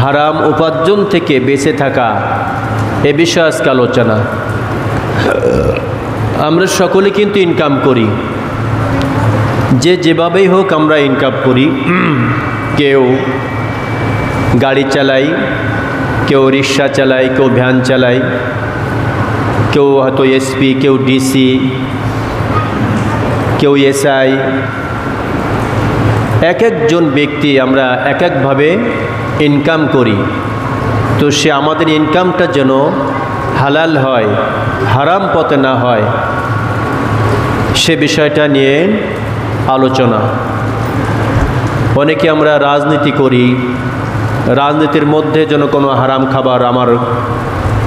হারাম উপার্জন থেকে বেঁচে থাকা, এ বিষয়ে আজকে আলোচনা। আমরা সকলে কিন্তু ইনকাম করি। যে যেভাবেই হোক আমরা ইনকাম করি। কেউ গাড়ি চালাই, কেউ রিক্সা চালায় কেউ ভ্যান চালায় কেউ হয়তো এসপি কেউ ডিসি কেউ এসআই এক একজন ব্যক্তি আমরা এক একভাবে ইনকাম করি। তো সে আমাদের ইনকামটা যেন হালাল হয়, হারাম পথে না হয়, সে বিষয়টা নিয়ে আলোচনা। অনেকে আমরা রাজনীতি করি, রাজনীতির মধ্যে যেন কোনো হারাম খাবার আমার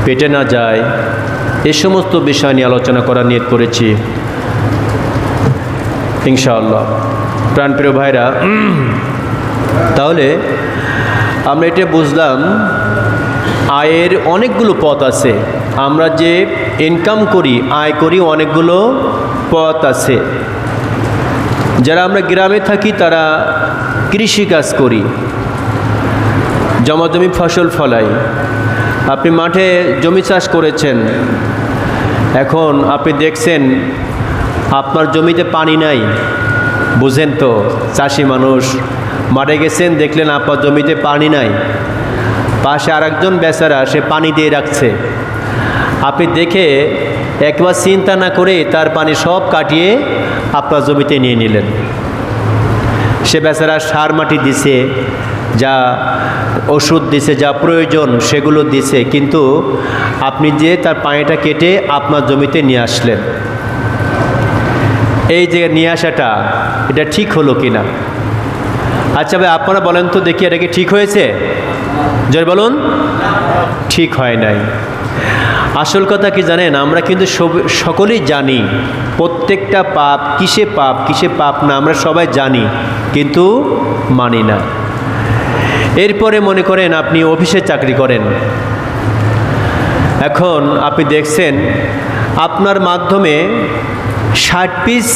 পেটে না যায়, এ সমস্ত বিষয় নিয়ে আলোচনা করার নিয়ত করেছি। ইনশাআল্লাহ। প্রাণপ্রিয় ভাইরা, তাহলে আমরা এটা বুঝলাম, আয়ের অনেকগুলো পথ আছে। আমরা যে ইনকাম করি, আয় করি, অনেকগুলো পথ আছে। যারা আমরা গ্রামে থাকি, তারা কৃষিকাজ করি, জমাজমি ফসল ফলাই। আপনি মাঠে জমি চাষ করেছেন, এখন আপনি দেখছেন, আপনার জমিতে পানি নাই। বুঝেন তো, চাষি মানুষ মাঠে গেছেন, দেখলেন আপনার জমিতে পানি নাই। পাশে আরেকজন বেচারা, সে পানি দিয়ে রাখছে। আপনি দেখে একবার চিন্তা না করে তার পানি সব কাটিয়ে আপনার জমিতে নিয়ে নিলেন। সে বেচারা সার মাটি দিছে, যা ওষুধ দিছে, যা প্রয়োজন, সেগুলো দিছে। কিন্তু আপনি যে তার পানিটা কেটে আপনার জমিতে নিয়ে আসলেন। এই যে নিয়ে আসাটা, এটা ঠিক হলো কি না আচ্ছা ভাই, আপনারা বলেন তো দেখি এটা কি ঠিক হয়েছে? জয় বলুন। ঠিক হয় নাই। আসল কথা কি জানেন, আমরা কিন্তু সকলেই জানি, প্রত্যেকটা পাপ কিসে পাপ কিসে পাপ না, আমরা সবাই জানি, কিন্তু মানি না। এরপরে মনে করেন আপনি অফিসে চাকরি করেন। এখন আপনি দেখছেন, আপনার মাধ্যমে ষাট পিস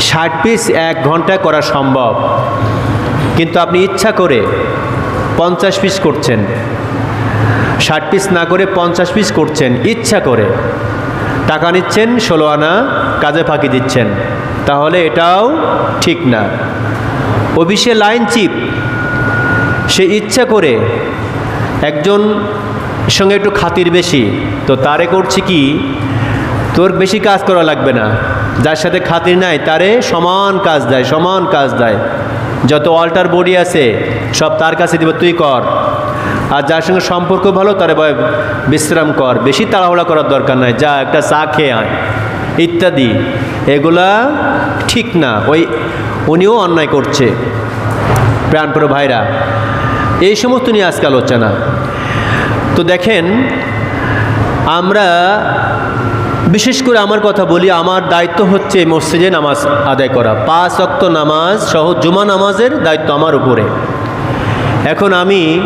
ষাট পিস এক ঘন্টায় করা সম্ভব। কিন্তু আপনি ইচ্ছা করে পঞ্চাশ পিস করছেন। ষাট পিস না করে পঞ্চাশ পিস করছেন, ইচ্ছা করে। টাকা নিচ্ছেন, ষোলো আনা কাজে ফাঁকি দিচ্ছেন। তাহলে এটাও ঠিক না। অফিসে লাইন চিপ। সে ইচ্ছা করে একজন সঙ্গে একটু খাতির বেশি। তো তারে করছি কি? তোর বেশি কাজ করা লাগবে না। যার সাথে খাতির নাই, তারে সমান কাজ দেয়, সমান কাজ দেয়। যত অল্টার বডি আছে, সব তার কাছে দিব, তুই কর। আর যার সঙ্গে সম্পর্ক ভালো, তারে ভয় বিশ্রাম কর। বেশি তাড়াহুড়া করার দরকার নাই, যা একটা চা খেয়ে আয়। ইত্যাদি। এগুলা ঠিক না, ওই উনিও অন্যায় করছে। প্রাণপ্র ভাইরা, এই সমস্ত নিয়ে আজকে আলোচনা। তো দেখেন, আমরা বিশেষ করে আমার কথা বলি, আমার দায়িত্ব হচ্ছে মসজিদে নামাজ আদায় করা। পাঁচ অক্ত নামাজ সহ জুমা নামাজের দায়িত্ব আমার উপরে। এখন আমি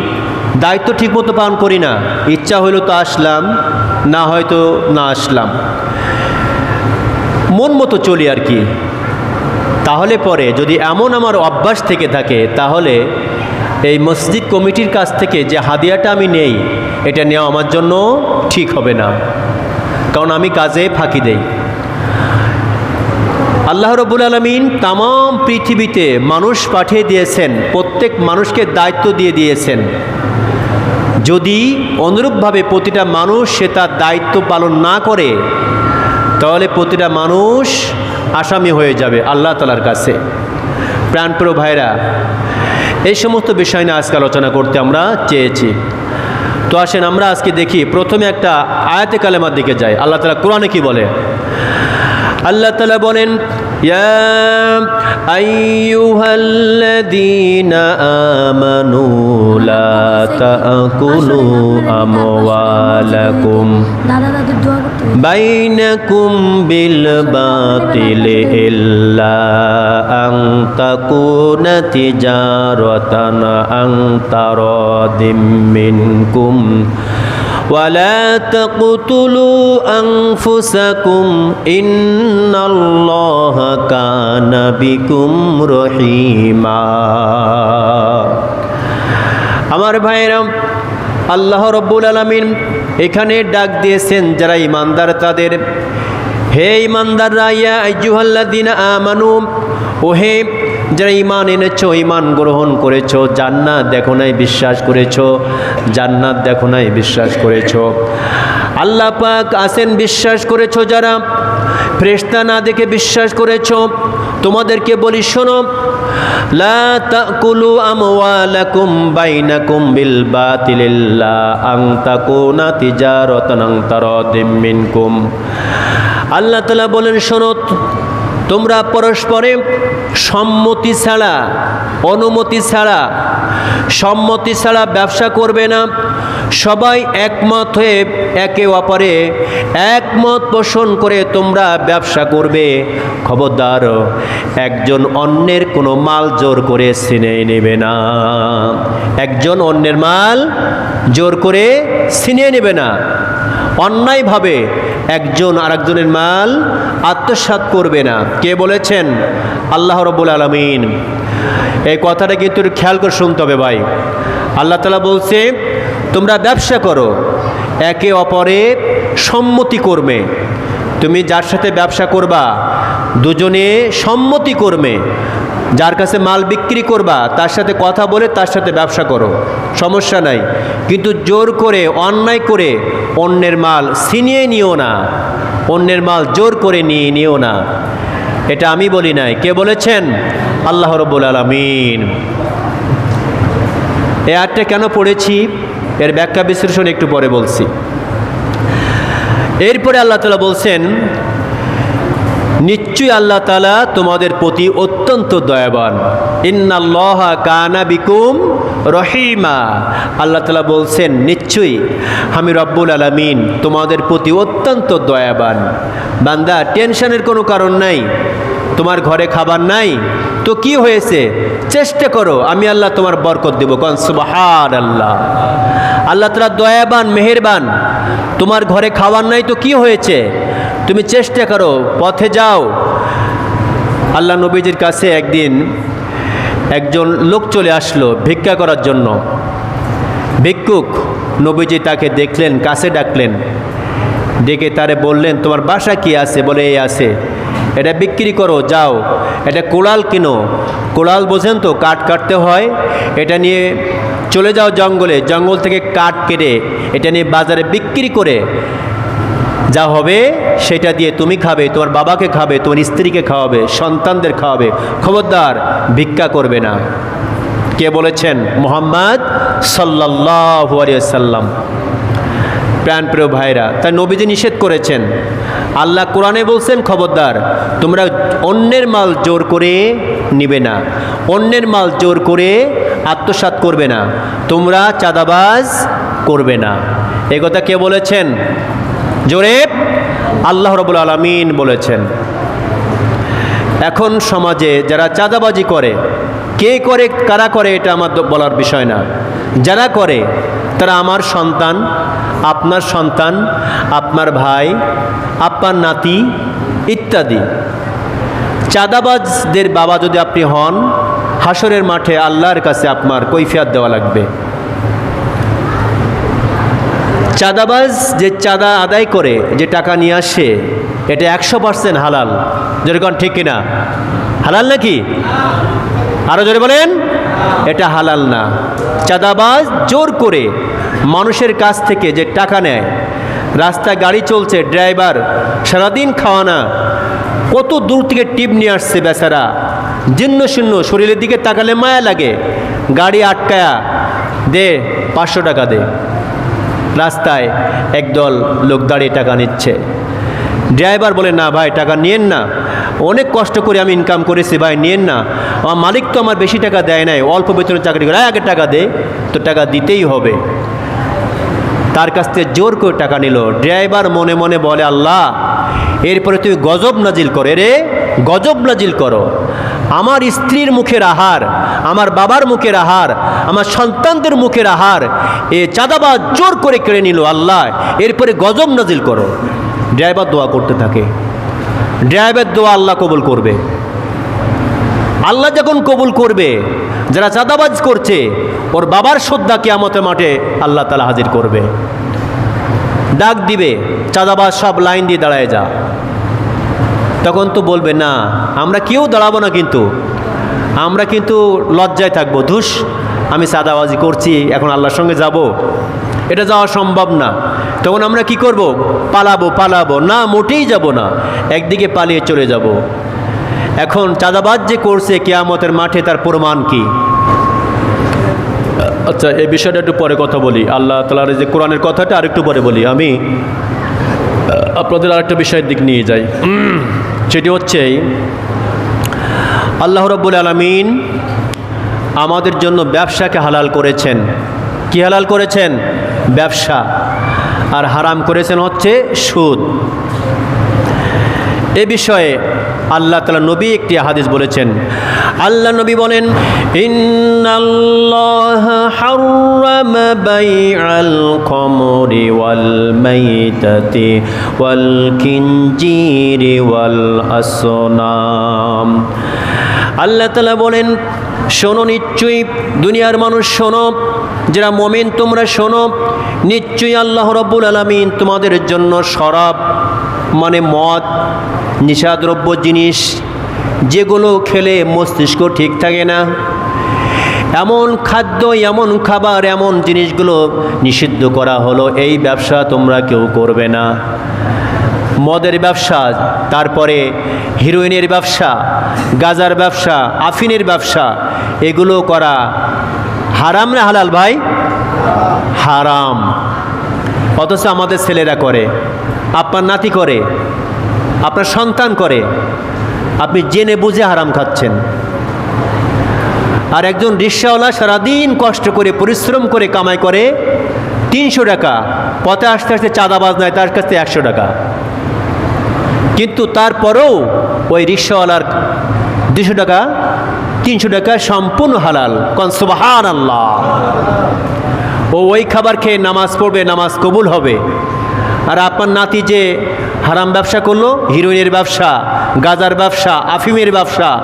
দায়িত্ব ঠিকমতো পালন করি না। ইচ্ছা হইল তো আসলাম, না হয়তো না আসলাম। মন মতো চলি আর কি। তাহলে পরে যদি এমন আমার অভ্যাস থেকে থাকে, তাহলে এই মসজিদ কমিটির কাছ থেকে যে হাদিয়াটা আমি নেই, এটা নেওয়া আমার জন্য ঠিক হবে না। কারণ আমি কাজে ফাঁকি দেই। আল্লাহ রবুল আলমিন তাম পৃথিবীতে মানুষ পাঠিয়ে দিয়েছেন, প্রত্যেক মানুষকে দায়িত্ব দিয়ে দিয়েছেন। যদি অনুরূপভাবে প্রতিটা মানুষ সে তার দায়িত্ব পালন না করে, তাহলে প্রতিটা মানুষ আসামি হয়ে যাবে আল্লাহ তালার কাছে। প্রাণপ্রিয় ভাইরা, এই সমস্ত বিষয় নিয়ে আজকে আলোচনা করতে আমরা চেয়েছি। তো আসেন আমরা আজকে দেখি প্রথমে একটা আয়াতে কালেমার দিকে যাই আল্লাহ তালা কোরআনে কি বলে আল্লাহ তালা বলেন يا أيها الذين آمنوا لا تأكلوا أموالكم দাদা দাদুর দোয়া করতে হবে। بينكم بالباطل إلا أن تكون تجارة عن تراض منكم ولا تقتلوا أنفسكم إن الله كان بكم رحيما আমার ভাইয়েরাম আল্লাহ রব্বুল আলমিন এখানে ডাক দিয়েছেন যারা ইমানদার তাদের। হে ইমানদাররা, ইয়া আইজুহাল্লাদিনা আমানু ও হে যারা ইমান এনেছো ইমান গ্রহণ করেছ, জান্নাত দেখো নাই, বিশ্বাস করেছ, জান্নাত দেখো নাই, বিশ্বাস করেছ। আল্লাহ পাক আসেন বিশ্বাস করেছ যারা ফ্রেস্তা না দেখে বিশ্বাস করেছ তোমাদেরকে বলি, শোনো, লা তাকুলু আমওয়ালাকুম বাইনাকুম বিল বাতিলিল্লা আং তাকুনা তিজারাতান আং তারাদিম মিনকুম। আল্লাহ তাআলা বলেন, শোনো তোমরা পরস্পরে সম্মতি ছাড়া, অনুমতি ছাড়া, সম্মতি ছাড়া ব্যবসা করবে না। সবাই একমত হয়ে একে অপরে একমত পোষণ করে তোমরা ব্যবসা করবে। খবরদার, একজন অন্যের কোনো মাল জোর করে ছিনে নেবে না। একজন অন্যের মাল জোর করে ছিনে নেবে না। অন্যায়ভাবে একজন আরেকজনের মাল আত্মসাৎ করবে না। কে বলেছেন? আল্লাহ রব্বুল আলমিন। এই কথাটা কিন্তু খেয়াল করে শুনতে হবে ভাই। আল্লাহ তালা বলছে, তোমরা ব্যবসা করো, একে অপরে সম্মতি করবে। তুমি যার সাথে ব্যবসা করবা, দুজনে সম্মতি করবে। যার কাছে মাল বিক্রি করবা, তার সাথে কথা বলে তার সাথে ব্যবসা করো। সমস্যা নাই। কিন্তু জোর করে, অন্যায় করে অন্যের মাল ছিনিয়ে নিও না। অন্যের মাল জোর করে নিয়ে নিও না। এটা আমি বলি নাই। কে বলেছেন? আল্লাহ রব্বুল আলমিন। এ আটটা কেন পড়েছি? এর ব্যাখ্যা বিশ্লেষণ একটু পরে বলছি। এরপরে আল্লাহ তালা বলছেন নিশ্চয়ই আল্লাহ তালা তোমাদের প্রতি অত্যন্ত দয়াবান। ইন্নাল্লাহ কানা বিকুম রহিমা। আল্লাহ তালা বলছেন, নিশ্চয়ই আমি রব্বুল আলমিন তোমাদের প্রতি অত্যন্ত দয়াবান। বান্দা, টেনশনের কোনো কারণ নাই। তোমার ঘরে খাবার নাই। তো কি হয়েছে? চেষ্টা করো, আমি আল্লাহ তোমার বরকত দেবো। কন সুবাহার আল্লাহ আল্লাহ তালা দয়াবান, মেহেরবান। তোমার ঘরে খাবার নাই তো কি হয়েছে? তুমি চেষ্টা করো, পথে যাও। আল্লাহ নবীজির কাছে একদিন একজন লোক চলে আসলো ভিক্ষা করার জন্য। ভিক্ষুক নবীজি তাকে দেখলেন, কাছে ডাকলেন। ডেকে তারে বললেন, তোমার বাসা কি আছে? বলে, এই আছে। এটা বিক্রি করো, যাও। এটা কোড়াল কিনো। কোড়াল বোঝেন তো, কাঠ কাটতে হয়। এটা নিয়ে চলে যাও জঙ্গলে। জঙ্গল থেকে কাঠ কেটে এটা নিয়ে বাজারে বিক্রি করে যা হবে সেটা দিয়ে তুমি খাবে, তোমার বাবাকে খাবে, তোমার স্ত্রীকে খাওয়াবে, সন্তানদের খাওয়াবে। খবরদার, ভিক্ষা করবে না। কে বলেছেন? মোহাম্মদ সাল্লাহ সাল্লাম প্রাণপ্রিয় ভাইরা তাই নবীজি নিষেধ করেছেন। আল্লাহ কোরআনে বলছেন, খবরদার, তোমরা অন্যের মাল জোর করে নিবে না। অন্যের মাল জোর করে আত্মসাৎ করবে না। তোমরা চাঁদাবাজ করবে না। এ কথা কে বলেছেন? জোরে আল্লাহ রবুল আলমিন বলেছেন, এখন সমাজে যারা চাঁদাবাজি করে, কে করে, কারা করে এটা আমার বলার বিষয় না। যারা করে, তারা আমার সন্তান, আপনার সন্তান, আপনার ভাই, আপনার নাতি ইত্যাদি। চাঁদাবাজদের বাবা যদি আপনি হন হাসরের মাঠে আল্লাহর কাছে আপনার কৈফিয়াত দেওয়া লাগবে। চাঁদাবাজ যে চাঁদা আদায় করে, যে টাকা নিয়ে আসে, এটা একশো পার্সেন্ট হালাল। যেরকম ঠিক কিনা? হালাল নাকি? আরও জোরে বলেন। এটা হালাল না। চাঁদাবাজ জোর করে মানুষের কাছ থেকে যে টাকা নেয়, রাস্তায় গাড়ি চলছে, ড্রাইভার, সারাদিন খাওয়ানা, কত দূর থেকে টিপ নিয়ে আসছে বেচারা। জীর্ণ শূন্য শরীরের দিকে তাকালে মায়া লাগে। গাড়ি আটকায়া দে, পাঁচশো টাকা দে। রাস্তায় একদল লোক দাঁড়িয়ে টাকা নিচ্ছে। ড্রাইভার বলে, না ভাই, টাকা নিয়েন না। অনেক কষ্ট করে আমি ইনকাম করেছি ভাই, নিয়েন না। আমার মালিক তো আমার বেশি টাকা দেয় নাই, অল্প বেতনের চাকরি করে আগে টাকা দে, তো টাকা দিতেই হবে। তার কাছ থেকে জোর করে টাকা নিল। ড্রাইভার মনে মনে বলে, আল্লাহ, এরপরে তুমি গজব নাজিল করে রে গজব নাজিল করো। আমার স্ত্রীর মুখের আহার, আমার বাবার মুখের আহার, আমার সন্তানদের মুখের আহার, এ চাঁদাবাজ জোর করে কেড়ে নিল আল্লাহ। এরপরে গজব নাজিল করো। ড্রাইভার দোয়া করতে থাকে। ড্রাইভার দোয়া আল্লাহ কবুল করবে। আল্লাহ যখন কবুল করবে, যারা চাঁদাবাজ করছে, ওর বাবার শ্রদ্ধা কেয়ামতের মাঠে আল্লাহ তালা হাজির করবে। ডাক দিবে, চাঁদাবাজ সব লাইন দিয়ে দাঁড়ায় যা। তখন তো বলবে, না, আমরা কেউ দাঁড়াবো না কিন্তু। আমরা কিন্তু লজ্জায় থাকব। ধুস, আমি সাদাবাজি করছি, এখন আল্লাহর সঙ্গে যাব। এটা যাওয়া সম্ভব না। তখন আমরা কি করব? পালাবো পালাবো। না, মোটেই যাব না। একদিকে পালিয়ে চলে যাব। এখন চাঁদাবাজ যে করছে কেয়ামতের মাঠে তার প্রমাণ কি? আচ্ছা এই বিষয়টা একটু পরে কথা বলি। আল্লাহ তালার যে কোরআনের কথাটা আরেকটু পরে বলি। আমি আপনাদের আরেকটা বিষয়ের দিক নিয়ে যাই। সেটি হচ্ছে আল্লাহ রব্বুল আলমিন আমাদের জন্য ব্যবসাকে হালাল করেছেন। কি হালাল করেছেন? ব্যবসা। আর হারাম করেছেন হচ্ছে সুদ। এ বিষয়ে আল্লাহ তালা নবী একটি হাদিস বলেছেন আল্লাহ নবী বলেন আল্লাহ বলেন, শোনো নিশ্চয়ই দুনিয়ার মানুষ শোনো, যারা মমিন তোমরা শোনো, নিশ্চয়ই আল্লাহ রব্বুল আলমিন তোমাদের জন্য শরাব মানে মদ নিশাদ্রব্য জিনিস যেগুলো খেলে মস্তিষ্ক ঠিক থাকে না। এমন খাদ্য, এমন খাবার, এমন জিনিসগুলো নিষিদ্ধ করা হলো, এই ব্যবসা তোমরা কেউ করবে না। মদের ব্যবসা, তারপরে হিরোইনের ব্যবসা, গাজার ব্যবসা, আফিনের ব্যবসা, এগুলো করা হারাম না হালাল ভাই? হারাম। অথচ আমাদের ছেলেরা করে, আপনার নাতি করে, আপনার সন্তান করে। আপনি জেনে বুঝে হারাম খাচ্ছেন। আর একজন রিক্সাওয়ালা সারাদিন কষ্ট করে, পরিশ্রম করে কামাই করে, তিনশো টাকা, পথে আসতে আসতে চাঁদাবাজ নেয় তার কাছ একশো টাকা। কিন্তু তারপরেও ওই রিক্সাওয়ালার দুশো টাকা, তিনশো টাকা সম্পূর্ণ হালাল। কনসুবাহান আল্লাহ ও ওই খাবার খেয়ে নামাজ পড়বে, নামাজ কবুল হবে। আর আপনার নাতি যে হারাম ব্যবসা করল, হিরোইনের ব্যবসা, গাজার ব্যবসা, আফিমের ব্যবসা।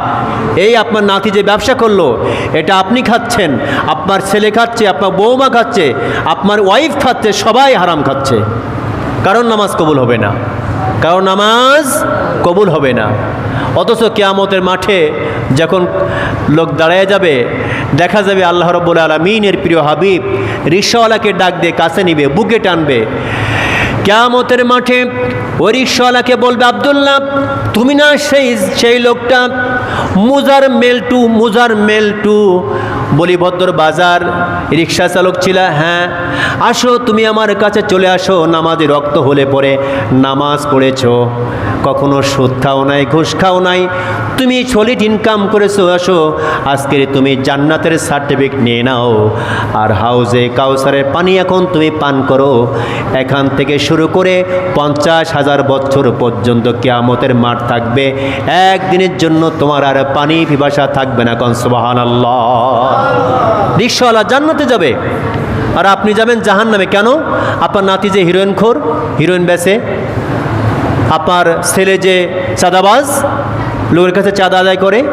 এই আপনার নাতি যে ব্যবসা করল, এটা আপনি খাচ্ছেন, আপনার ছেলে খাচ্ছে, আপনার বৌমা খাচ্ছে, আপনার ওয়াইফ খাচ্ছে, সবাই হারাম খাচ্ছে। কারণ নামাজ কবুল হবে না। কারণ নামাজ কবুল হবে না। অথচ কেয়ামতের মাঠে যখন লোক দাঁড়ায় যাবে, দেখা যাবে আল্লাহ রব্বুল আলমিনের প্রিয় হাবিব রিক্সাওয়ালাকে ডাক দিয়ে কাছে নিবে, বুকে টানবে। কেয়ামতের মাঠে ওই রিক্সাওয়ালাকে বলবে, আবদুল্লাহ, তুমি না সেই সেই লোকটা? মুজার মেল টু, মুজার মেল টু। বলিভদ্র বাজার রিক্সা চালক ছিল? হ্যাঁ। আসো, তুমি আমার কাছে চলে আসো, নামাজে রক্ত হলে পরে নামাজ পড়েছ। কখনো সুদ খাও নাই, ঘুষ খাও নাই তুমি সলিড ইনকাম করেছ, আসো। আজকের তুমি জান্নাতের সার্টিফিকেট নিয়ে নাও। আর হাউজে কাউসারের পানি এখন তুমি পান করো। এখান থেকে শুরু করে পঞ্চাশ হাজার বছর পর্যন্ত কেয়ামতের মাঠ থাকবে। একদিনের জন্য তোমার আর পানি পিপাসা থাকবে না কনসবাহান আল্লাহ রিক্সাওয়ালা জান্নাতে যাবে। আর আপনি যাবেন জাহান নামে কেন? আপনার নাতি যে হিরোইন খোর, হিরোইন বেসে আপনার ছেলে যে চাঁদাবাজ লোকের কাছে চাঁদা আদায় করে,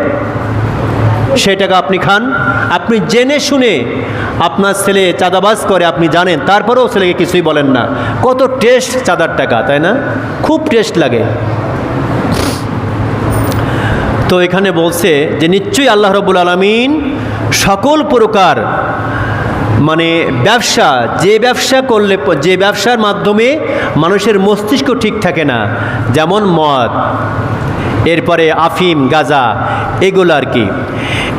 সেই টাকা আপনি খান। আপনি জেনে শুনে আপনার ছেলে চাঁদাবাজ করে, আপনি জানেন। তারপরেও ছেলেকে কিছুই বলেন না। কত টেস্ট চাঁদার টাকা, তাই না? খুব টেস্ট লাগে। তো এখানে বলছে যে, নিশ্চয়ই আল্লাহ রবুল আলমিন সকল প্রকার মানে ব্যবসা, যে ব্যবসা করলে, যে ব্যবসার মাধ্যমে মানুষের মস্তিষ্ক ঠিক থাকে না। যেমন মদ এরপরে আফিম, গাজা, এগুলো আর কি।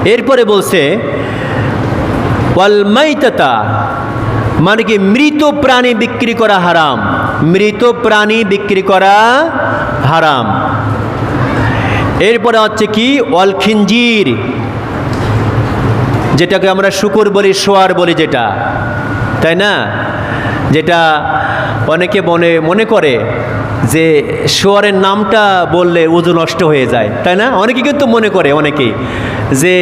এরপরে বলছে, ওয়ালমাইতাতা মানে কি মৃত প্রাণী বিক্রি করা হারাম। মৃত প্রাণী বিক্রি করা হারাম। এরপরে হচ্ছে কি ওয়াল খিঞ্জির যেটাকে আমরা শুকুর বলি সোয়ার বলি যেটা, তাই না? যেটা অনেকে মনে মনে করে যে শোয়ারের নামটা বললে উজু নষ্ট হয়ে যায়, তাই না? অনেকে কিন্তু মনে করে, অনেকেই, যে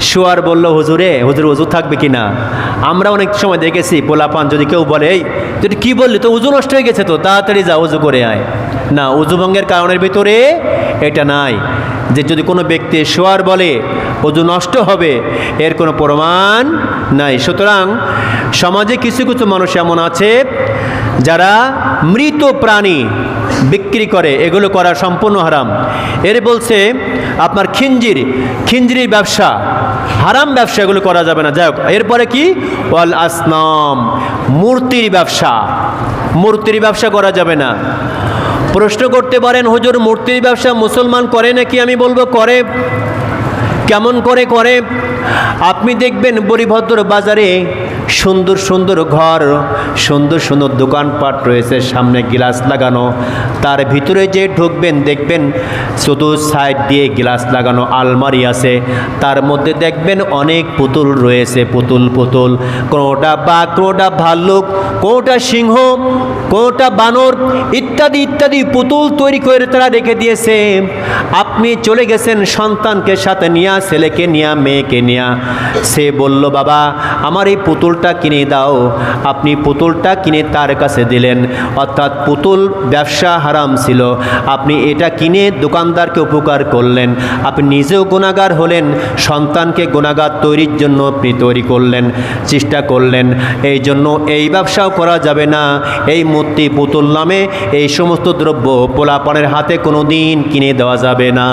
শোয়ার বলল, হুজুরে, হুজুর উজু থাকবে কি না? আমরা অনেক সময় দেখেছি, পোলাপান যদি কেউ বলে, এই, তুই কী বললি? তো উজু নষ্ট হয়ে গেছে তো, তাড়াতাড়ি যা, উজু করে আয়। না উজুভঙ্গের কারণের ভিতরে এটা নাই, যে যদি কোনো ব্যক্তি শোয়ার বলে অজু নষ্ট হবে, এর কোনো প্রমাণ নাই। সুতরাং সমাজে কিছু কিছু মানুষ এমন আছে যারা মৃত প্রাণী বিক্রি করে, এগুলো করা সম্পূর্ণ হারাম। এর বলছে, আপনার খিঞ্জির খিঞ্জির ব্যবসা, হারাম ব্যবসা এগুলো করা যাবে না। যাই হোক, এরপরে কি? ওয়াল আসনাম, মূর্তির ব্যবসা। মূর্তির ব্যবসা করা যাবে না। প্রশ্ন করতে পারেন, হুজুর, মূর্তির ব্যবসা মুসলমান করে নাকি আমি বলব করে? কেমন করে করে? আপনি দেখবেন বরিভদ্র বাজারে সুন্দর সুন্দর ঘর, সুন্দর সুন্দর দোকানপাট রয়েছে, সামনে গ্লাস লাগানো। তার ভিতরে যে ঢুকবেন, দেখবেন শুধু সাইড দিয়ে গ্লাস লাগানো আলমারি আছে। তার মধ্যে দেখবেন অনেক পুতুল রয়েছে, পুতুল পুতুল। কোনোটা বা কোনোটা ভাল্লুক, কোনোটা সিংহ, কোনোটা বানর, ইত্যাদি ইত্যাদি পুতুল তৈরি করে তারা রেখে দিয়েছে। আপনি চলে গেছেন সন্তানকে সাথে নিয়া ছেলেকে নিয়া, মেয়েকে নিয়া। সে বলল, বাবা, আমার এই পুতুলটা কিনে দাও। আপনি পুতুলটা কিনে তার কাছে দিলেন। অর্থাৎ পুতুল ব্যবসা হারাম ছিল। আপনি এটা কিনে দোকানদারকে উপকার করলেন। আপনি নিজেও গুণাগার হলেন, সন্তানকে গুণাগার তৈরির জন্য আপনি তৈরি করলেন, চেষ্টা করলেন। এই জন্য এই ব্যবসাও করা যাবে না। এই মূর্তি পুতুল নামে এই সমস্ত দ্রব্য পোলাপনের হাতে কোনো দিন কিনে দেওয়া যাবে না।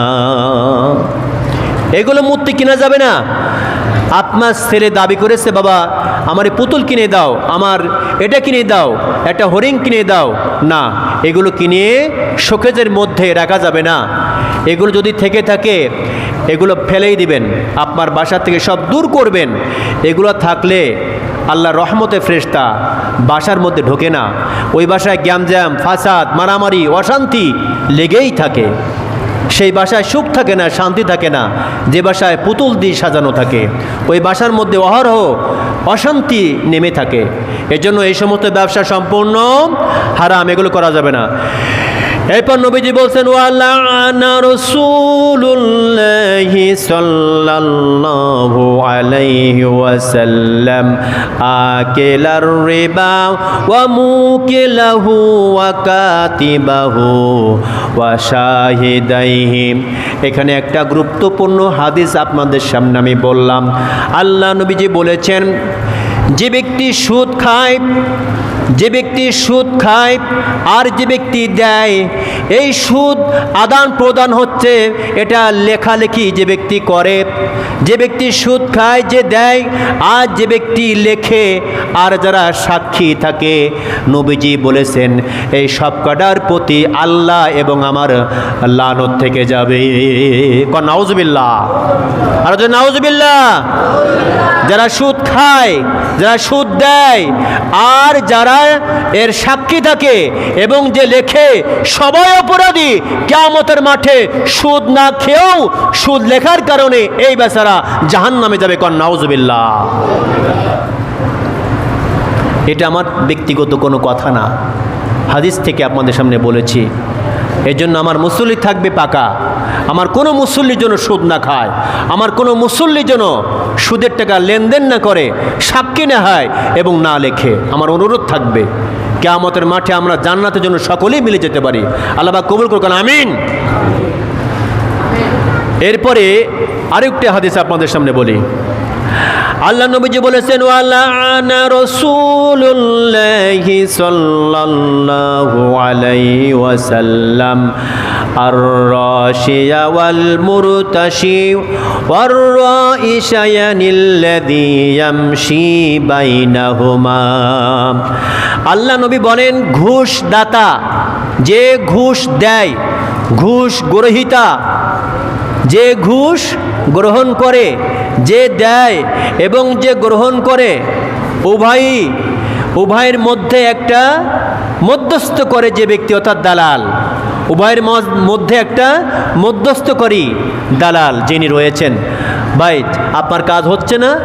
এগুলো মূর্তি কিনা যাবে না। আপনার ছেলে দাবি করেছে, বাবা, আমার পুতুল কিনে দাও, আমার এটা কিনে দাও, একটা হরিণ কিনে দাও। না, এগুলো কিনে শোকেজের মধ্যে রাখা যাবে না। এগুলো যদি থেকে থাকে, এগুলো ফেলেই দিবেন। আপনার বাসা থেকে সব দূর করবেন। এগুলো থাকলে আল্লাহ রহমতে ফ্রেস্তা বাসার মধ্যে ঢোকে না। ওই বাসায় গ্যামজ্যাম, ফাসাদ, মারামারি, অশান্তি লেগেই থাকে। সেই বাসায় সুখ থাকে না, শান্তি থাকে না, যে বাসায় পুতুল দিয়ে সাজানো থাকে, ওই বাসার মধ্যে অহরহ অশান্তি নেমে থাকে। এজন্য এই সমস্ত ব্যবসা সম্পূর্ণ হারাম, এগুলো করা যাবে না। এরপর নবীজি বলছেন ওয়াসাল্লাম ওয়া ওয়া কাতিবাহু ওয়া এখানে একটা গুরুত্বপূর্ণ হাদিস আপনাদের সামনে আমি বললাম। আল্লাহ নবীজি বলেছেন যে ব্যক্তি সুদ খায় যে ব্যক্তি সুদ খায় আর যে ব্যক্তি দেয় এই সুদ আদান প্রদান হচ্ছে, এটা লেখালেখি যে ব্যক্তি করে, যে ব্যক্তি সুদ খায়, যে দেয়, আর যে ব্যক্তি লেখে, আর যারা সাক্ষী থাকে, নবীজি বলেছেন, এই সব কটার প্রতি আল্লাহ এবং আমার লানত থেকে যাবে। নাউজবিল্লা আর যে নাউজবিল্লা যারা সুদ খায়, যারা সুদ দেয়, আর যারা এর সাক্ষী থাকে এবং যে লেখে, সবাই অপরাধী। কেয়ামতের মাঠে সুদ না খেয়েও সুদ লেখার কারণে এই বেচারা জাহান নামে যাবে কন নাউজবিল্লা এটা আমার ব্যক্তিগত কোনো কথা না। হাদিস থেকে আপনাদের সামনে বলেছি এর জন্য আমার মুসল্লি থাকবে পাকা। আমার কোনো মুসল্লির জন্য সুদ না খায়, আমার কোনো মুসল্লির জন্য সুদের টাকা লেনদেন না করে, সাক্ষী না হয় এবং না লেখে। আমার অনুরোধ থাকবে কেয়ামতের মাঠে আমরা জান্নাতের জন্য সকলেই মিলে যেতে পারি। আল্লাহ কবুল করুন আমিন। এরপরে আরেকটি হাদিস আপনাদের সামনে বলি। আল্লাহ নবীজি বলেছেন, ওয়ালানা রাসূলুল্লাহি সাল্লাল্লাহু আলাইহি ওয়াসাল্লাম আর রাশিয়া ওয়াল মুরতাশি ওয়ার রাইশায়ানিল্লাযী ইয়ামশি বাইনাহুমা। আল্লাহ নবী বলেন ঘুষ দাতা যে ঘুষ দেয়, ঘুষ গ্রহিতা যে ঘুষ গ্রহণ করে, যে দেয় এবং যে গ্রহণ করে, উভয়ই, উভয়ের মধ্যে একটা মধ্যস্থ করে যে ব্যক্তি অর্থাৎ দালাল। উভয়ের মধ্যে একটা মধ্যস্থকারী দালাল যিনি রয়েছেন। ভাই, আপনার কাজ হচ্ছে না?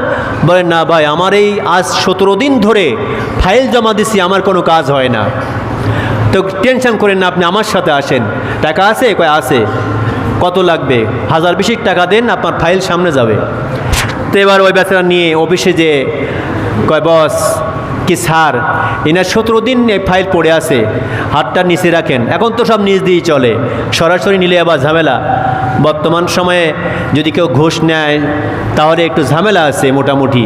বলেন, না ভাই, আমার এই আজ সতেরো দিন ধরে ফাইল জমা দিছি, আমার কোনো কাজ হয় না। তো টেনশন করেন না আপনি, আমার সাথে আসেন। টাকা আছে? কয়, আছে। কত লাগবে? হাজার বিশেক টাকা দেন, আপনার ফাইল সামনে যাবে। তো এবার ওই বেচারা নিয়ে অফিসে যে কয়, বস, কি স্যার এনার সতেরো দিন এই ফাইল পড়ে আছে, হাতটা নিচে রাখেন। এখন তো সব নিজ দিয়েই চলে। সরাসরি নিলে আবার ঝামেলা। বর্তমান সময়ে যদি কেউ ঘুষ নেয়, তাহলে একটু ঝামেলা আছে মোটামুটি।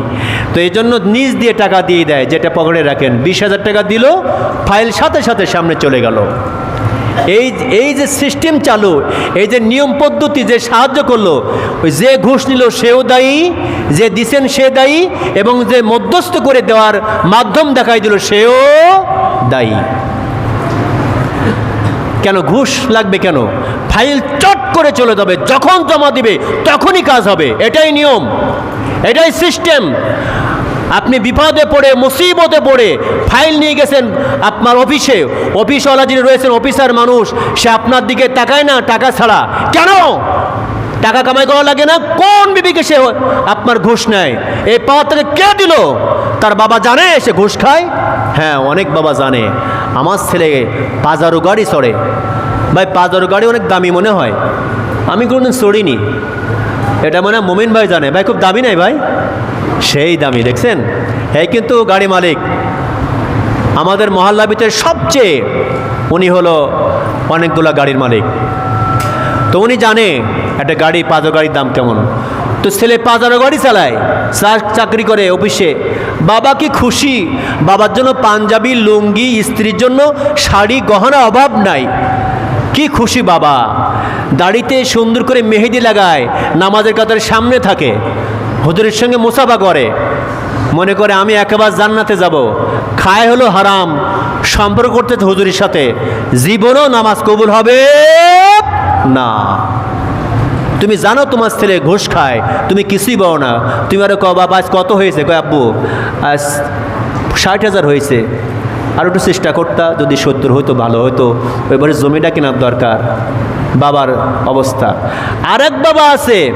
তো এই জন্য নিজ দিয়ে টাকা দিয়ে দেয়, যেটা পকেটে রাখেন। বিশ হাজার টাকা দিল, ফাইল সাথে সাথে সামনে চলে গেল। এই এই যে সিস্টেম চালু, এই যে নিয়ম পদ্ধতি যে সাহায্য করল, ওই যে ঘুষ নিল সেও দায়ী, যে দিছেন সে দায়ী, এবং যে মধ্যস্থ করে দেওয়ার মাধ্যম দেখাই দিল সেও দায়ী। কেন ঘুষ লাগবে কেন? ফাইল চট করে চলে যাবে, যখন জমা দিবে, তখনই কাজ হবে, এটাই নিয়ম, এটাই সিস্টেম। আপনি বিপদে পড়ে, মুসিবতে পড়ে, ফাইল নিয়ে গেছেন আপনার অফিসে। অফিসওয়ালা যিনি রয়েছেন, অফিসার মানুষ, সে আপনার দিকে তাকায় না, টাকা ছাড়া। কেন? টাকা কামাই করা লাগে না? কোন বিবিকে সে আপনার ঘুষ নেয়? এই পাওয়ার থেকে কে দিল? তার বাবা জানে, সে ঘুষ খায়? হ্যাঁ অনেক বাবা জানে। আমার ছেলে পাজারো গাড়ি চড়ে। ভাই, পাজারো গাড়ি অনেক দামি মনে হয়। আমি কোনোদিন চড়িনি। এটা মনে হয় মোমিন ভাই জানে। ভাই, খুব দামি নাই ভাই? সেই দামি, দেখছেন? এই কিন্তু গাড়ি মালিক। আমাদের মহল্লা ভিতরে সবচেয়ে উনি হলো অনেকগুলো গাড়ির মালিক। তো উনি জানে একটা গাড়ি, পাঁচো গাড়ির দাম কেমন। তো ছেলে পাঁচারো গাড়ি চালায় চাকরি করে অফিসে। বাবা কি খুশি? বাবার জন্য পাঞ্জাবি, লুঙ্গি, স্ত্রীর জন্য শাড়ি, গহনা অভাব নাই। কি খুশি বাবা। দাড়িতে সুন্দর করে মেহেদি লাগায়, নামাজের কাতার সামনে থাকে। হুজুরের সঙ্গে মুসাফা করে। মনে করে আমি একেবারে জান্নাতে যাব। খায় হলো হারাম। সম্পর্ক করতে হুজুরের সাথে। জীবনও নামাজ কবুল হবে না। তুমি জানো তোমার ছেলে ঘুষ খায়। তুমি কিছুই বলো না। তুমি আরও ক বাবা, আজ কত হয়েছে? কয়, আব্বু, আজ ষাট হাজার হয়েছে। আর একটু চেষ্টা করতা, যদি সত্তর হতো ভালো হতো এবারে জমিটা কেনার দরকার। বাবার অবস্থা। আরেক বাবা আছে,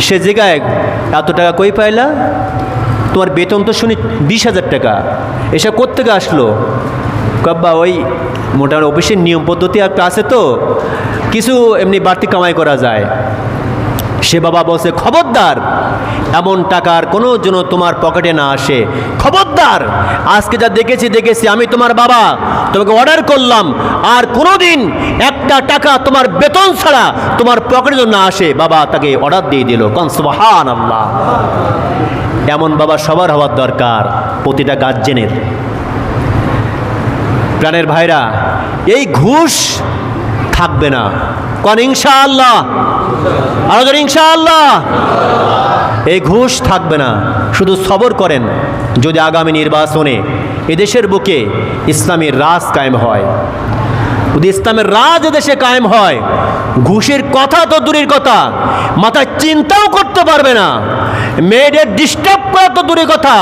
সে জায়গায় এত টাকা কই পাইলা? তোমার বেতন তো শুনি বিশ হাজার টাকা। এসব কোত্থেকে আসলো? কব্বা, ওই মোটামুটি অফিসের নিয়ম পদ্ধতি একটা আছে তো কিছু এমনি বাড়তি কামাই করা যায়। সে বাবা বলছে, খবরদার, এমন টাকার কোনো জন্য তোমার পকেটে না আসে। খবরদার, আজকে যা দেখেছি দেখেছি, আমি তোমার বাবা, তোমাকে অর্ডার করলাম, আর কোনোদিন একটা টাকা তোমার বেতন ছাড়া তোমার পকেটে না আসে। বাবা তাকে অর্ডার দিয়ে দিল কনসবাহান আল্লাহ এমন বাবা সবার হওয়ার দরকার, প্রতিটা গার্জেনের প্রাণের ভাইরা, এই ঘুষ থাকবে না। কন, ইনশাআল্লাহ আরও ইনশাআল্লাহ। এই ঘুষ থাকবে না, শুধু সবর করেন, যদি আগামী নির্বাচনে এদেশের বুকে ইসলামের রাজ কায়েম হয়। যদি ইসলামের রাজ দেশে কায়েম হয়, ঘুষের কথা তো দূরের কথা, মাথায় চিন্তাও করতে পারবে না। মেয়েদের ডিস্টার্ব করা তো দূরের কথা,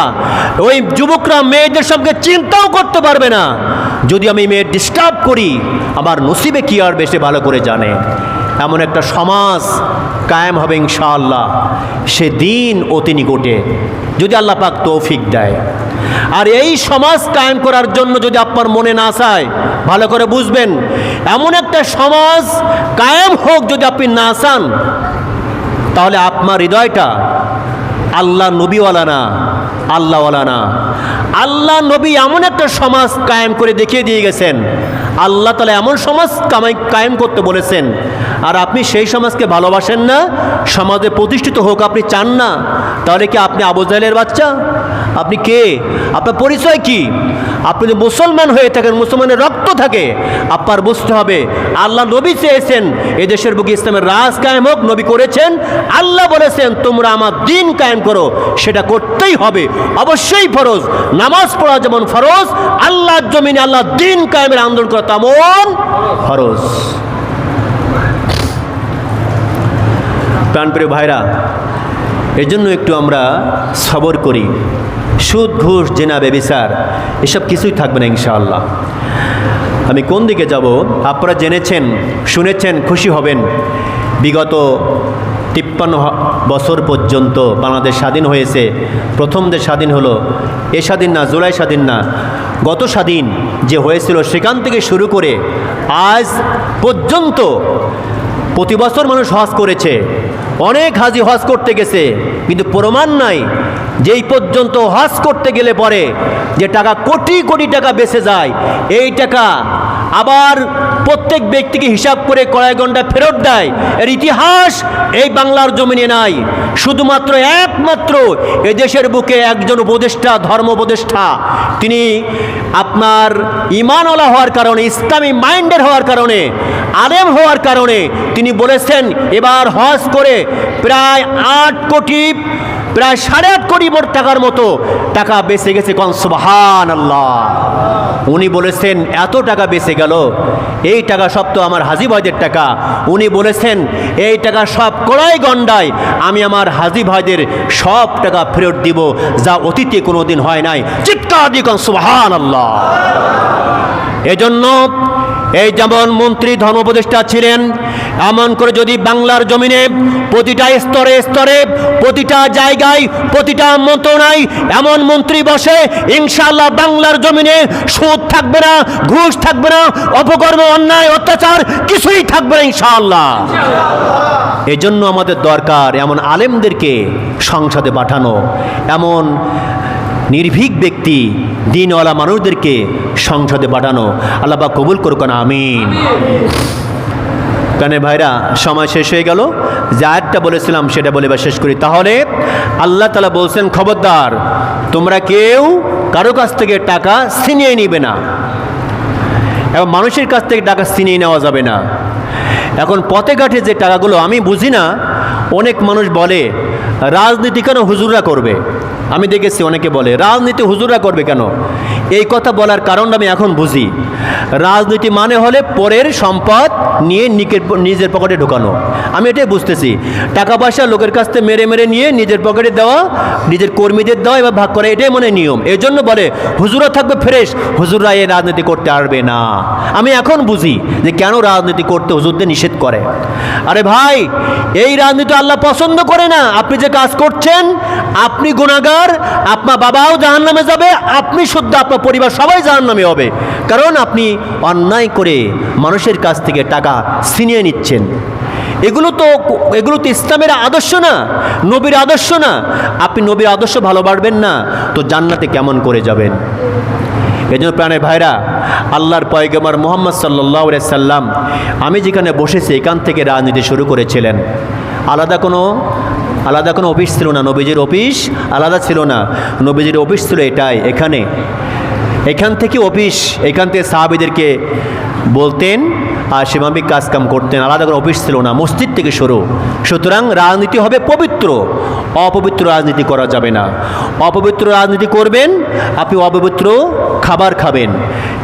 ওই যুবকরা মেয়েদের সঙ্গে চিন্তাও করতে পারবে না। যদি আমি মেয়ের ডিস্টার্ব করি, আমার নসিবে কি আর বেশি ভালো করে জানে? এমন একটা সমাজ কায়েম হবে ইনশাআল্লাহ। সে দিন অতি নিকটে। যদি আল্লাহ পাক তৌফিক দেয়। আর এই সমাজ কায়েম করার জন্য যদি আপনার মনে না চায়, ভালো করে বুঝবেন, এমন একটা সমাজ কায়েম হোক যদি আপনি না চান, তাহলে আপনার হৃদয়টা আল্লাহ নবীওয়ালা না আল্লাহওয়ালা না আল্লাহ নবী এমন একটা সমাজ কায়েম করে দেখিয়ে দিয়ে গেছেন। আল্লাহ তালা এমন সমাজ কামাই কায়েম করতে বলেছেন। আর আপনি সেই সমাজকে ভালোবাসেন না, সমাজে প্রতিষ্ঠিত হোক আপনি চান না, তাহলে কি আপনি আবু জাহেলের বাচ্চা? আপনি কে? আপনার পরিচয় কি? আপনি যদি মুসলমান হয়ে থাকেন, মুসলমানের রক্ত থাকে, আপনার বুঝতে হবে, আল্লাহ নবী চেয়েছেন, এদেশের বুকে ইসলামের রাজ কায়েম হোক, নবী করেছেন, আল্লাহ বলেছেন, তোমরা আমার দিন কায়েম করো, সেটা করতেই হবে, অবশ্যই ফরজ, নামাজ পড়া যেমন ফরজ, আল্লাহর জমিনে আল্লাহ দিন কায়েমের আন্দোলন করা তেমন ফরজ। প্রাণপ্রিয় ভাইরা এই জন্য একটু আমরা সবর করি। সুদ, ঘুষ, জেনা, বেবিচার, এসব কিছুই থাকবে না ইনশাআল্লাহ। আমি কোন দিকে যাব? আপনারা জেনেছেন, শুনেছেন, খুশি হবেন। বিগত তিপ্পান্ন বছর পর্যন্ত বাংলাদেশ স্বাধীন হয়েছে। প্রথম দেশ স্বাধীন হলো, এ স্বাধীন না, জুলাই স্বাধীন না। গত স্বাধীন যে হয়েছিল, সেখান থেকে শুরু করে আজ পর্যন্ত প্রতি বছর মানুষ হজ করেছে। অনেক হাজি হজ করতে গেছে, কিন্তু প্রমাণ নাই যেই পর্যন্ত হজ করতে গেলে পরে যে টাকা কোটি কোটি টাকা বেঁচে যায়, এই টাকা আবার প্রত্যেক ব্যক্তিকে হিসাব করে কড়াই ঘণ্টা ফেরত দেয়। এর ইতিহাস এই বাংলার জমিনে নাই। শুধুমাত্র একমাত্র এ দেশের বুকে একজন উপদেষ্টা, ধর্ম উপদেষ্টা। তিনি আপনার ইমানওয়ালা হওয়ার কারণে, ইসলামী মাইন্ডের হওয়ার কারণে, আলেম হওয়ার কারণে তিনি বলেছেন, এবার হজ করে প্রায় আট কোটি প্রায় সাড়ে আট কোটি মোট টাকার মতো টাকা বেঁচে গেছে কন সুবাহান আল্লাহ উনি বলেছেন, এত টাকা বেঁচে গেল, এই টাকা সব তো আমার হাজি ভাইদের টাকা। উনি বলেছেন, এই টাকা সব কড়াই গন্ডায় আমি আমার হাজি ভাইদের সব টাকা ফেরত দিব, যা অতীতে কোনো দিন হয় নাই। চিৎকার দিয়ে কন সুবাহান আল্লাহ এজন্য এই যেমন মন্ত্রী ধর্ম উপদেষ্টা ছিলেন, এমন করে যদি বাংলার জমিনে প্রতিটা স্তরে স্তরে, প্রতিটা জায়গায়, প্রতিটা মন্ত্রণায় এমন মন্ত্রী বসে, ইনশাআল্লাহ বাংলার জমিনে সুদ থাকবে না, ঘুষ থাকবে না, অপকর্ম, অন্যায়, অত্যাচার কিছুই থাকবে না ইনশাআল্লাহ। এজন্য আমাদের দরকার এমন আলেমদেরকে সংসদে পাঠানো, এমন নির্ভীক ব্যক্তি, দিনওয়ালা মানুষদেরকে সংসদে পাঠানো। আল্লাহ পাক কবুল করুক না আমিন। কানে ভাইরা, সময় শেষ হয়ে গেল। যে আয়াতটা বলেছিলাম, সেটা বলে এবার শেষ করি। তাহলে আল্লাহ তালা বলছেন, খবরদার, তোমরা কেউ কারও কাছ থেকে টাকা ছিনিয়ে নিবে না। এবং মানুষের কাছ থেকে টাকা ছিনিয়ে নেওয়া যাবে না। এখন পথে ঘাটে যে টাকাগুলো, আমি বুঝি না, অনেক মানুষ বলে, রাজনীতি কেন হুজুররা করবে? আমি দেখেছি, অনেকে বলে, রাজনীতি হুজুররা করবে কেন? এই কথা বলার কারণটা আমি এখন বুঝি। রাজনীতি মানে হলে পরের সম্পদ নিয়ে নিকের নিজের পকেটে ঢোকানো। আমি এটাই বুঝতেছি। টাকা পয়সা লোকের কাছ থেকে মেরে মেরে নিয়ে নিজের পকেটে দেওয়া, নিজের কর্মীদের দেওয়া, এবার ভাগ করা, এটাই মনে নিয়ম। এই জন্য বলে হুজুরা থাকবে ফ্রেশ, হুজুররা এই রাজনীতি করতে পারবে না। আমি এখন বুঝি যে কেন রাজনীতি করতে হুজুরদের নিষেধ করে। আরে ভাই, এই রাজনীতি আল্লাহ পছন্দ করে না। আপনি যে কাজ করছেন, আপনি গুণাগার আপনার বাবাও জাহান নামে যাবে, আপনি শুদ্ধ আপনার পরিবার সবাই জাহান নামে হবে। কারণ আপনি অন্যায় করে মানুষের কাছ থেকে টাকা ছিনিয়ে নিচ্ছেন। এগুলো তো এগুলো তো ইসলামের আদর্শ না, নবীর আদর্শ না। আপনি নবীর আদর্শ ভালোবাসবেন না, তো জান্নাতে কেমন করে যাবেন? এই জন্য প্রাণের ভাইরা, আল্লাহর পয়গমার মোহাম্মদ সাল্লাহ সাল্লাম, আমি যেখানে বসেছি, এখান থেকে রাজনীতি শুরু করেছিলেন। আলাদা কোনো আলাদা কোনো অফিস ছিল না, নবীজির অফিস আলাদা ছিল না। নবীজির অফিস ছিল এটাই, এখানে। এখান থেকে অফিস, এখান থেকে সাহাবিদেরকে বলতেন আর সেভাবেই কাজকাম করতেন। আলাদা করে অফিস ছিল না, মসজিদ থেকে শুরু। সুতরাং রাজনীতি হবে পবিত্র। অপবিত্র রাজনীতি করা যাবে না। অপবিত্র রাজনীতি করবেন, আপনি অপবিত্র খাবার খাবেন।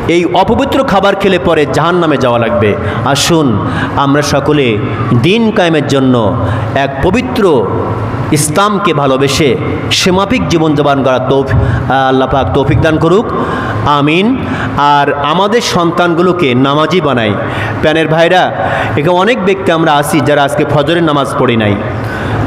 এই অপবিত্র খাবার খেলে পরে জাহান নামে যাওয়া লাগবে। আসুন, আমরা সকলে দিন কায়েমের জন্য এক পবিত্র ইসলামকে ভালোবেসে সেমাফিক জীবনযাপন করার তৌফ আল্লাহ পাক তৌফিক দান করুক। আমিন। আর আমাদের সন্তানগুলোকে নামাজি বানাই। প্যানের ভাইরা, এখানে অনেক ব্যক্তি আমরা আসি যারা আজকে ফজরের নামাজ পড়ি নাই।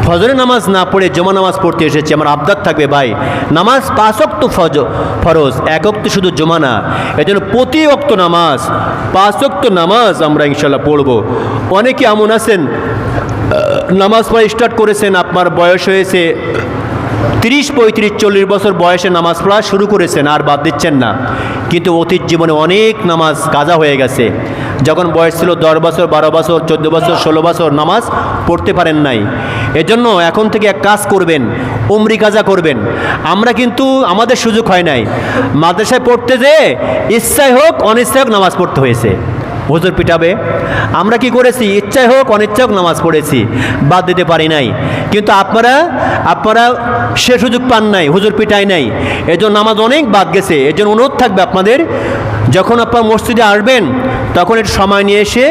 ফজরের নামাজ না পড়ে জমা নামাজ পড়তে এসেছে, আমার আবদার থাকবে ভাই। নামাজ পাঁচ অক্ত ফজ ফরজ, এক অক্ত শুধু জমা না। এজন্য প্রতি অক্ত নামাজ, পাঁচ অক্ত নামাজ আমরা ইনশাল্লাহ পড়ব। অনেকে এমন আছেন নামাজ পড়া স্টার্ট করেছেন, আপনার বয়স হয়েছে তিরিশ, পঁয়ত্রিশ, চল্লিশ বছর বয়সে নামাজ পড়া শুরু করেছেন, আর বাদ দিচ্ছেন না। কিন্তু অতীত জীবনে অনেক নামাজ কাজা হয়ে গেছে। যখন বয়স ছিল দশ বছর, বারো বছর, চোদ্দ বছর, ষোলো বছর নামাজ পড়তে পারেন নাই। এজন্য এখন থেকে এক কাজ করবেন, উমরি কাজা করবেন। আমরা কিন্তু আমাদের সুযোগ হয় নাই। মাদ্রাসায় পড়তে যেয়ে ইচ্ছায় হোক অনিচ্ছায় হোক নামাজ পড়তে হয়েছে। হুজুর পিটাবে। আমরা কি করেছি? ইচ্ছাই হোক অনিচ্ছা হোক নামাজ পড়েছি। বাদ দিতে পারি নাই। কিন্তু আপনারা আপনারা সে সুযোগ পান নাই, হুজুর পিটাই নাই। এজন্য নামাজ অনেক বাদ গেছে। এজন্য অনুরোধ থাকবে আপনাদের যখন আপনার মসজিদে আসবেন, তখন একটু সময় নিয়ে এসে,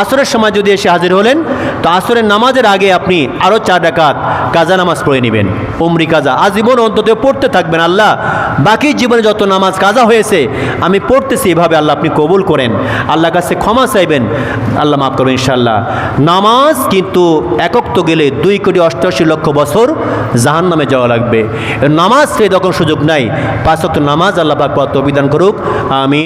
আসরের সময় যদি এসে হাজির হলেন, তো আসরের নামাজের আগে আপনি আরও চার ডাকাত কাজা নামাজ পড়ে নেবেন, উমরি কাজা। আজীবন অন্তত পড়তে থাকবেন আল্লাহ। বাকি জীবনে যত নামাজ কাজা হয়েছে, আমি পড়তেছি, এভাবে আল্লাহ আপনি কবুল করেন। আল্লাহর কাছে ক্ষমা চাইবেন, আল্লাহ মাফ করবেন ইনশাল্লাহ নামাজ কিন্তু একক তো গেলে দুই কোটি অষ্টআশি লক্ষ বছর জাহান নামে যাওয়া লাগবে। নামাজ সে তখন সুযোগ নাই। পাঁচ নামাজ আল্লাহ পাক পথ অভিধান করুক। আমিন।